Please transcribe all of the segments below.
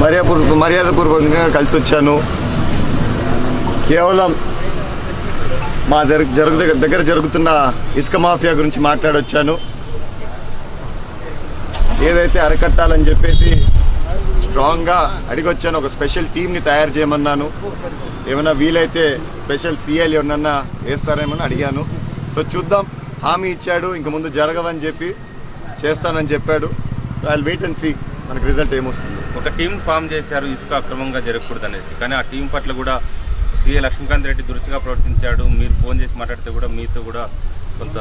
మర్యాదపూర్వక మర్యాదపూర్వకంగా కలిసి వచ్చాను. కేవలం మా దగ్గర జరుగు దగ్గర జరుగుతున్న ఇసుక మాఫియా గురించి మాట్లాడొచ్చాను. ఏదైతే అరికట్టాలని చెప్పేసి స్ట్రాంగ్గా అడిగొచ్చాను ఒక స్పెషల్ టీంని తయారు చేయమన్నాను. ఏమైనా వీలైతే స్పెషల్ సీఎల్ ఎవరన్నా వేస్తారేమని అడిగాను. సో చూద్దాం. హామీ ఇచ్చాడు. ఇంక ముందు జరగవని చెప్పి చేస్తానని చెప్పాడు. So I wait and see. మనకి రిజల్ట్ ఏమొస్తుంది. ఒక టీం ఫామ్ చేశారు ఇసుక అక్రమంగా జరగకూడదు అనేసి కానీ ఆ టీం పట్ల కూడా సీఏ లక్ష్మీకాంత్ రెడ్డి దురుసుగా ప్రవర్తించాడు. మీరు ఫోన్ చేసి మాట్లాడితే కూడా మీతో కూడా కొంత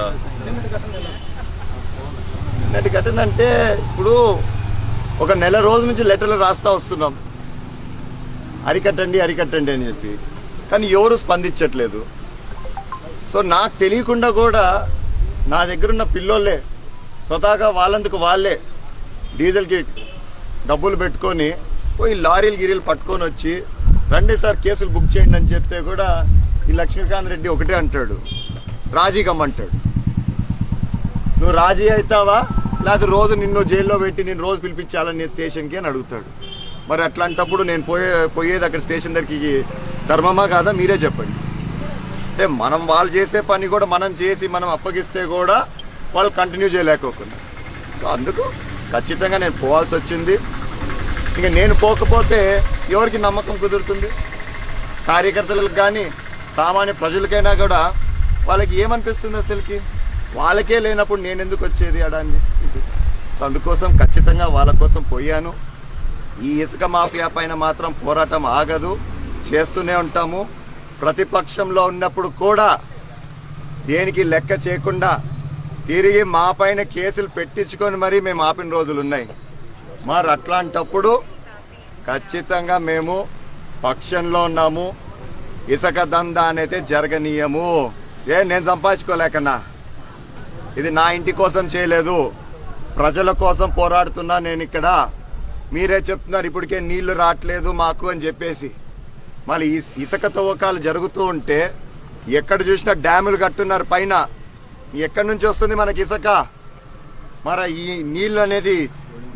నిన్నటి ఘటన అంటే ఇప్పుడు ఒక నెల రోజు నుంచి లెటర్లు రాస్తా వస్తున్నాం. అరికట్టండి అరికట్టండి అని చెప్పి. కానీ ఎవరు స్పందించట్లేదు. సో నాకు తెలియకుండా కూడా నా దగ్గరున్న పిల్లోళ్ళే స్వతహాగా వాళ్ళందుకు వాళ్ళే డీజిల్కి డబ్బులు పెట్టుకొని పోయి లారీలు గిరీలు పట్టుకొని వచ్చి రండి సార్ కేసులు బుక్ చేయండి అని చెప్తే కూడా ఈ లక్ష్మీకాంత్ రెడ్డి ఒకటే అంటాడు. రాజీ కమ్మంటాడు నువ్వు రాజీ అవుతావా? లేకపోతే రోజు నిన్ను జైల్లో పెట్టి నేను రోజు పిలిపించాలని నేను స్టేషన్కి అని అడుగుతాడు. మరి అట్లాంటప్పుడు నేను పోయే పోయేది అక్కడ స్టేషన్ దగ్గరికి ధర్మమా కాదా? మీరే చెప్పండి. అంటే మనం వాళ్ళు చేసే పని కూడా మనం చేసి మనం అప్పగిస్తే కూడా వాళ్ళు కంటిన్యూ చేయలేకపోకుండా సో అందుకు ఖచ్చితంగా నేను పోవాల్సి వచ్చింది. ఇక నేను పోకపోతే ఎవరికి నమ్మకం కుదురుతుంది? కార్యకర్తలకు కానీ సామాన్య ప్రజలకైనా కూడా వాళ్ళకి ఏమనిపిస్తుంది అసలుకి? వాళ్ళకే లేనప్పుడు నేను ఎందుకు వచ్చేది అడాన్ని? సో అందుకోసం ఖచ్చితంగా వాళ్ళ కోసం పోయాను. ఈ ఇసుక మాఫియా పైన మాత్రం పోరాటం ఆగదు. చేస్తూనే ఉంటాము. ప్రతిపక్షంలో ఉన్నప్పుడు కూడా దేనికి లెక్క చేయకుండా తిరిగి మా పైన కేసులు పెట్టించుకొని మరీ మేము ఆపిన రోజులు ఉన్నాయి మరి అట్లాంటప్పుడు ఖచ్చితంగా మేము పక్షంలో ఉన్నాము. ఇసుక దందా అనేది జరగనీయము. ఏ నేను సంపాదించుకోలేకన్నా ఇది నా ఇంటి కోసం చేయలేదు. ప్రజల కోసం పోరాడుతున్నా నేను ఇక్కడ. మీరే చెప్తున్నారు ఇప్పటికే నీళ్ళు రావట్లేదు మాకు అని చెప్పేసి. మళ్ళీ ఇసుక తవ్వకాలు జరుగుతూ ఉంటే ఎక్కడ చూసినా డ్యాములు కట్టున్నారు పైన. ఎక్కడి నుంచి వస్తుంది మనకి ఇసుక? మరి ఈ నీళ్ళు అనేది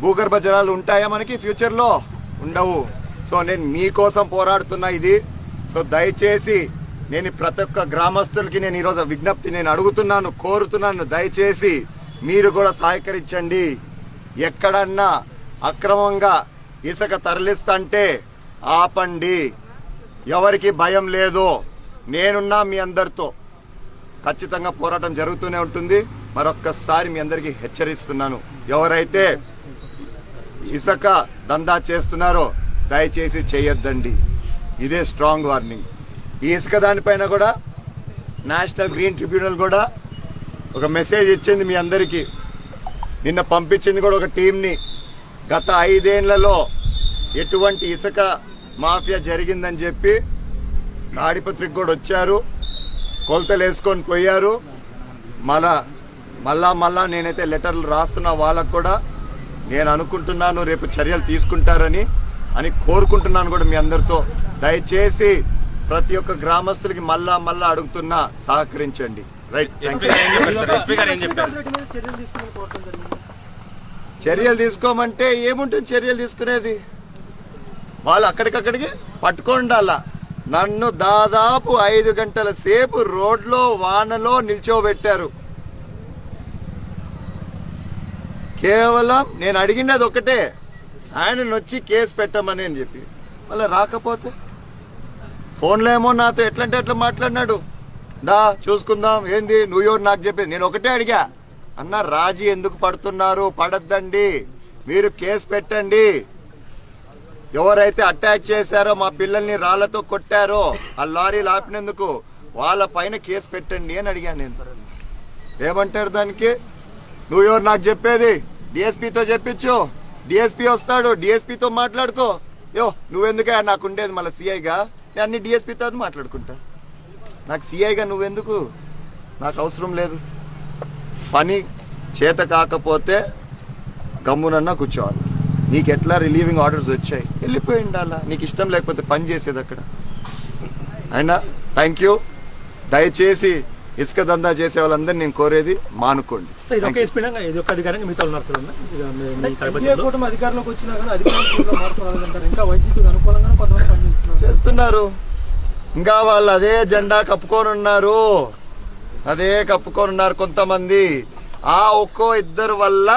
భూగర్భ జలాలు ఉంటాయా మనకి? ఫ్యూచర్లో ఉండవు. సో నేను మీకోసం పోరాడుతున్నా ఇది. సో దయచేసి నేను ప్రతి ఒక్క గ్రామస్తులకి నేను ఈరోజు విజ్ఞప్తి నేను అడుగుతున్నాను కోరుతున్నాను. దయచేసి మీరు కూడా సహకరించండి. ఎక్కడన్నా అక్రమంగా ఇసుక తరలిస్తంటే ఆపండి. ఎవరికి భయం లేదు నేనున్నా మీ అందరితో. ఖచ్చితంగా పోరాటం జరుగుతూనే ఉంటుంది. మరొక్కసారి మీ అందరికీ హెచ్చరిస్తున్నాను. ఎవరైతే ఇసుక దందా చేస్తున్నారో దయచేసి చేయొద్దండి. ఇదే స్ట్రాంగ్ వార్నింగ్. ఈ ఇసుక దానిపైన కూడా నేషనల్ గ్రీన్ ట్రిబ్యునల్ కూడా ఒక మెసేజ్ ఇచ్చింది మీ అందరికీ. నిన్న పంపించింది కూడా ఒక టీంని. గత ఐదేళ్ళలో ఎటువంటి ఇసుక మాఫియా జరిగిందని చెప్పి తాడిపత్రికి కూడా వచ్చారు. కొలతలు వేసుకొని పోయారు. మళ్ళా మళ్ళా మళ్ళా నేనైతే లెటర్లు రాస్తున్న వాళ్ళకు కూడా నేను అనుకుంటున్నాను రేపు చర్యలు తీసుకుంటారని అని కోరుకుంటున్నాను కూడా మీ అందరితో. దయచేసి ప్రతి ఒక్క గ్రామస్తులకి మళ్ళా మళ్ళా అడుగుతున్నా సహకరించండి. రైట్ చర్యలు తీసుకోమంటే ఏముంటుంది చర్యలు తీసుకునేది? వాళ్ళు అక్కడికక్కడికి పట్టుకోండాల? నన్ను దాదాపు ఐదు గంటల సేపు రోడ్లో వానలో నిల్చోబెట్టారు. కేవలం నేను అడిగినది ఒకటే ఆయన వచ్చి కేసు పెట్టమని అని చెప్పి. మళ్ళీ రాకపోతే? ఫోన్లో ఏమో నాతో ఎట్లంటే ఎట్లా మాట్లాడినాడు. దా చూసుకుందాం. ఏంది? నువ్వు ఎవరు నాకు చెప్పేది. నేను ఒకటే అడిగా. అన్న రాజీ ఎందుకు పడుతున్నారు? పడద్దండి. మీరు కేసు పెట్టండి. ఎవరైతే అటాక్ చేశారో మా పిల్లల్ని రాళ్ళతో కొట్టారో ఆ లారీలు ఆపినందుకు వాళ్ళ పైన కేసు పెట్టండి అని అడిగాను నేను. ఏమంటారు దానికి? నువ్వు ఎవరు నాకు చెప్పేది? డిఎస్పీతో చెప్పించు. డిఎస్పీ వస్తాడు. డిఎస్పీతో మాట్లాడుకో. యో నువ్వెందుకే నాకు ఉండేది మళ్ళీ సీఐగా నేను అన్ని డిఎస్పీతో మాట్లాడుకుంటా. నాకు సిఐగా నువ్వెందుకు? నాకు అవసరం లేదు. పని చేత కాకపోతే గమ్మునన్నా కూర్చోవాలి. నీకు ఎట్లా రిలీవింగ్ ఆర్డర్స్ వచ్చాయి? వెళ్ళిపోయి ఉండాలా? నీకు ఇష్టం లేకపోతే పని చేసేది అక్కడ. అయినా థ్యాంక్ యూ దయచేసి ఇసుక దందా చేసే వాళ్ళందరినీ నేను కోరేది మానుకోండి. చేస్తున్నారు. ఇంకా వాళ్ళు అదే జెండా కప్పుకొని ఉన్నారు అదే కప్పుకొని ఉన్నారు కొంతమంది. ఆ ఒక్కో ఇద్దరు వల్ల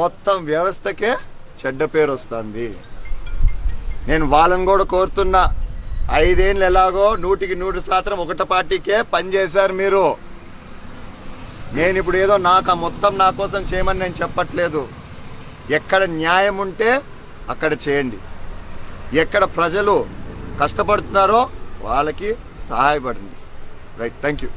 మొత్తం వ్యవస్థకే చెడ్డ పేరు వస్తుంది. నేను వాళ్ళని కూడా కోరుతున్నా. ఐదేళ్ళు ఎలాగో నూటికి నూరు శాతం ఒకట పార్టీకే పనిచేశారు మీరు. నేను ఇప్పుడు ఏదో నాకు ఆ మొత్తం నా కోసం చేయమని నేను చెప్పట్లేదు. ఎక్కడ న్యాయం ఉంటే అక్కడ చేయండి. ఎక్కడ ప్రజలు కష్టపడుతున్నారో వాళ్ళకి సహాయపడండి. Right thank you